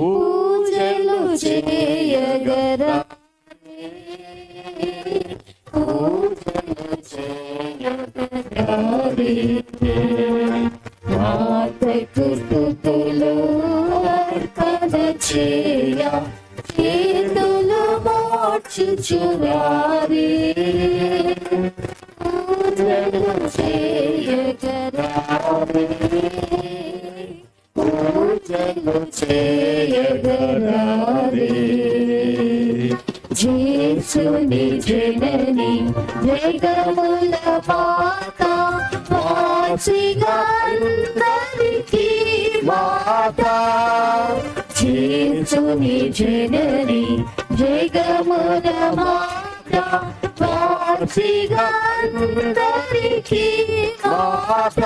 పూజలు చేయగరా పూజలు చేయగరారే. మాతకు స్తుతులు అర్పణ చేయ చేతులు మార్చుచురారే పూజలు చేయగరారే జగముల పాత వాచిగా మాత. చేర్చుని జనని జగముల మాత వాచిగా మాత.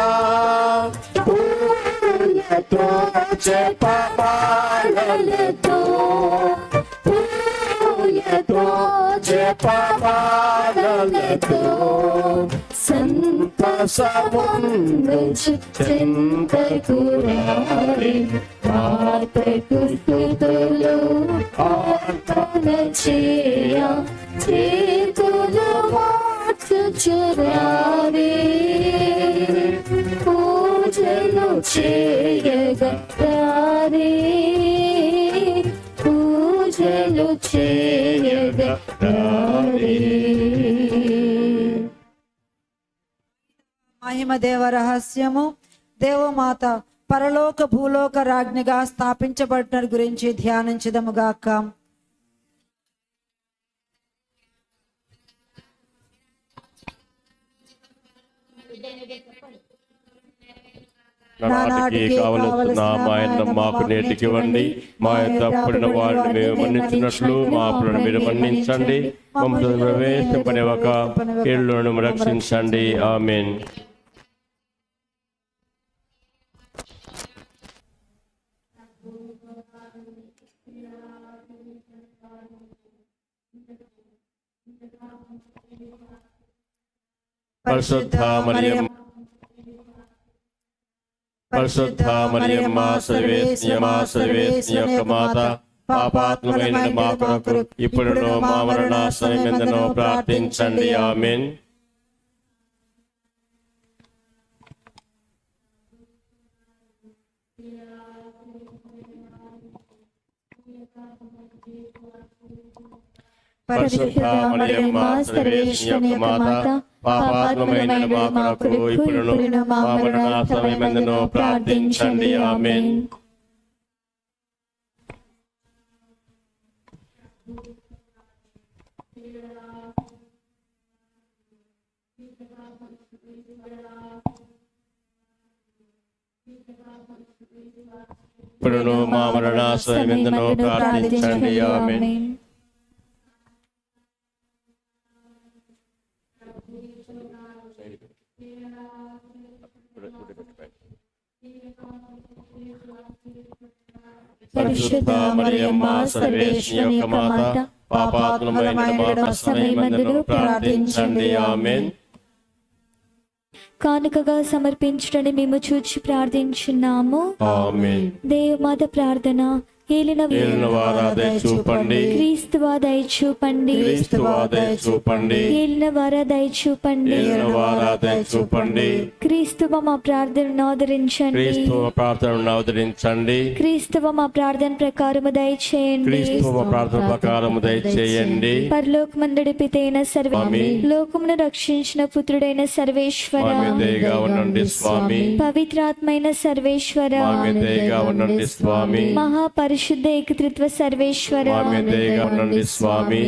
పూలతో జపమాలలతో పూలతో జపమాలలతో సంతసముందు చింతకురారి మాతకు స్థుతులు ఆర్పణ చేయ చేతులు మార్చుచురారే పూజలు చేయగరారే మహిమ దేవ రహస్యము. దేవమాత పరలోక భూలోక రాజ్ఞిగా స్థాపించబడిన గురించి ధ్యానించదముగాక. నానాటికి కావలసిన మా యొక్క మాకు నేటికి ఇవ్వండి. మా తప్పుడిన వారిని మేము మన్నించినట్లు మా అప్పులను మీరు మన్నించండి. మమ్మల్ని ప్రవేశింపనివ్వక కీళ్ళను రక్షించండి. ఆమెన్. పరిశుద్ధ మరియమ్మ పరిశుద్ధ మరియమ్మ సర్వేశ్యమ సర్వేశ్య యొక్క మాత మా కొరకు ఇప్పుడు మా మరణ సమయంలో ప్రార్థించండి. ఆమెన్. పరిశుద్ధ మరియమ్మ యొక్క మాత మా కొరకు మా మరణ ప్రార్థించండి. ఆమెన్. ఇప్పుడు మరణ సమయంలో ప్రార్థించండి ఆమెన్ పరిశుద్ధ మరియమ్మ సర్వేశ్వరి యొక్క మాత పాపాత్మమైన మా సమయమందును ప్రార్థించండి ఆమెన్ కానుకగా సమర్పించడని మేము చూచి ప్రార్థించున్నాము. దేవమాత ప్రార్థన. ఏలిన చూపండి. క్రీస్తువా చూపండి. క్రీస్తువా ఏలిన ఏలిన క్రీస్తువ మా ప్రార్థనను ఆదరించండి. ప్రార్థనను క్రీస్తువ మా ప్రార్థన ప్రకారము దయచేయండి. క్రీస్తు ప్రార్థన ప్రకారం దయచేయండి. పరలోకమందుడి పితైన సర్వ. లోకమును రక్షించిన పుత్రుడైన సర్వేశ్వర. దయగా ఉండండి స్వామి. పవిత్రాత్మైన సర్వేశ్వర. దయగా ఉండండి స్వామి. మహాపరిశుద్ధ ఏకత్రిత్వ సర్వేశ్వర. స్వామి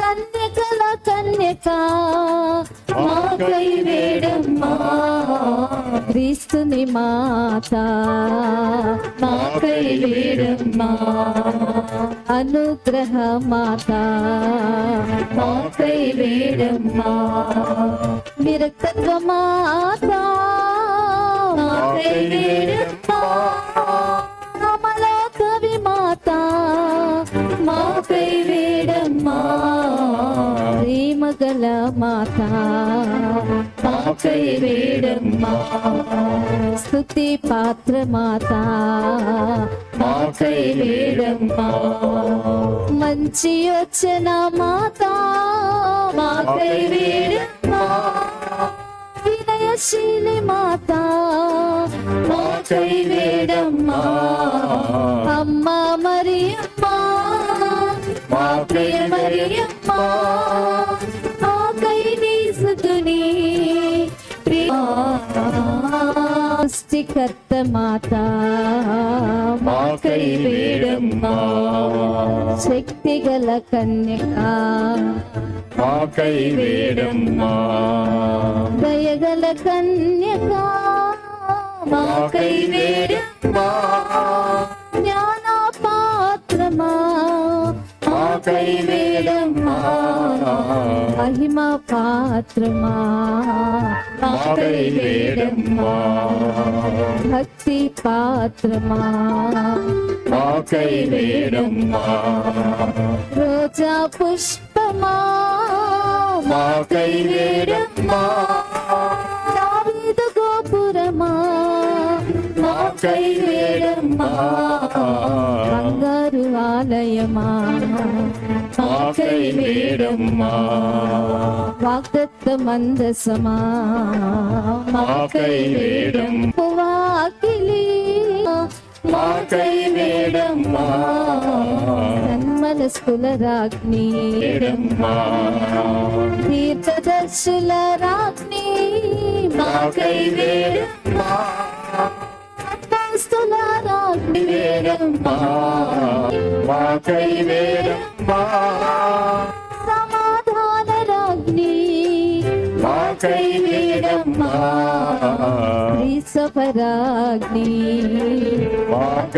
కన్యకల కన్యక మాకై వేడమ్మా క్రీస్తుని మాత మాకై వేడమ్మా అనుగ్రహ మాత మాకై వేడమ్మా. విరక్తత్వ మాత మాకై మాత మాకై వేడమ్మా ప్రేమ పాత్ర మాత మాకై వేడమ్మా మంచి వచ్చిన మాత మాకై వేడమ్మా వినయశీలి మాతా మాకై వేడమ్మా అమ్మ మరియమ్మా మా ప్రియ మరియమ్మా ఆకై నీ సుతుని సృష్టికర్త మాత మాకై వేడమ్మా. శక్తి గల కన్యక మాకై వేడమ్మా. దయగల కన్యక. మాకై వేడమ్మా జ్ఞాన పాత్రమా మాకై వేడమ్మా మహిమ పాత్రమా మాకై వేడమ్మా భక్తి పాత్రమా మాకై వేడమ్మా రోజా పుష్పమా. మాకై వేడమ్మా మాకై వేడమ్మా బంగారు ఆలయమా మాకై వేడమ్మా వాగ్దత్త మందసమా మాకై వేడం వాకిలి మాకై వేడమ్మా సన్మనస్కుల రాజ్ఞి వేడమ్మా తీర్థదర్శుల వేడమ్మా మాకై వేడమ్మా సమాధాన రాజ్ఞి మాకై సపరాగ్ని మాకై